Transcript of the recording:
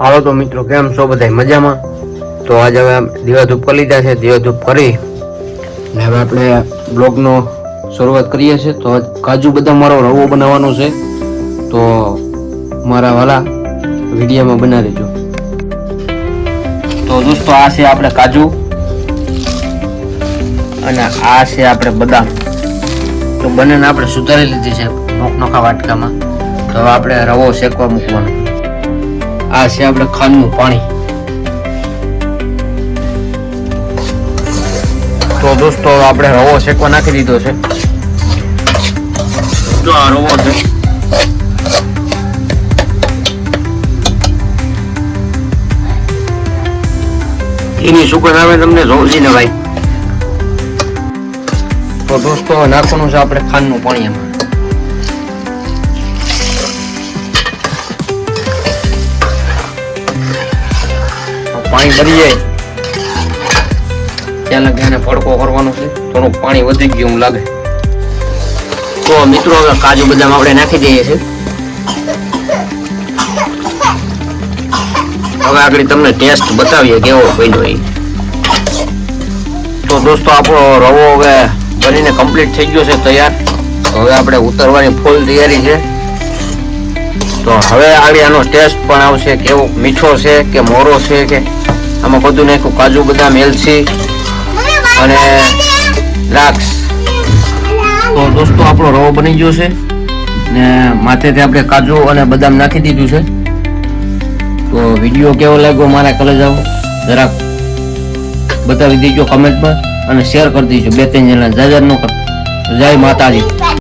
હાલો તો મિત્રો, કેમ છો બધા મજામાં? તો આજે હવે દીવા ધૂપ કરી લીધા છે, દીવા ધૂપ કરી ને હવે આપણે બ્લોગનો શરૂઆત કરીએ છીએ. તો કાજુ બધા મારો રવો બનાવવાનો છે. તો મારા વાલા વિડીયોમાં બનાવી દેજો. તો દોસ્તો, આ છે આપણે કાજુ અને આ છે આપણે બદામ. તો બંનેને આપણે સુધારી લીધી છે નોખ નોખા વાટકામાં. તો હવે આપણે રવો શેકવા મૂકવાનો. આ છે આપણે ખાંડનું પાણી. તો દોસ્તો આપણે રવો શેકવા નાખી દીધો છે. જો આ રવો છે. એની સુગંધ આવે તમને જોજી ને ભાઈ. તો દોસ્તો નાખવાનું છે આપણે ખાંડનું પાણી એમાં. પાણી ભરી જાય. ત્યાં લગે ફડકો કરવાનો છે. થોડું પાણી વધી ગયું એવું લાગે. તો મિત્રો હવે કાજુ બદામ આપણે નાખી દઈએ છીએ. હવે આગળ તમને ટેસ્ટ બતાવીએ કેવો બન્યો એ. તો દોસ્તો, આપણો રવો હવે બનીને કમ્પ્લીટ થઈ ગયો છે તૈયાર. હવે આપણે ઉતરવાની ફૂલ તૈયારી છે. તો હવે આગળ આનો ટેસ્ટ પણ આવશે, કેવો મીઠો છે કે મોરો છે કે આમાં બધું નાખ્યું. કાજુ બદામ એલચી અને દ્રાક્ષ. તો દોસ્તો આપણો રવો બની ગયો છે ને માથેથી આપણે કાજુ અને બદામ નાખી દીધું છે. તો વીડિયો કેવો લાગ્યો મારા કલે જાઓ જરાક બતાવી દેજો કમેન્ટમાં અને શેર કરી દેજો. બે ત્રણ જણા જાજર ન કરતા. જય માતાજી.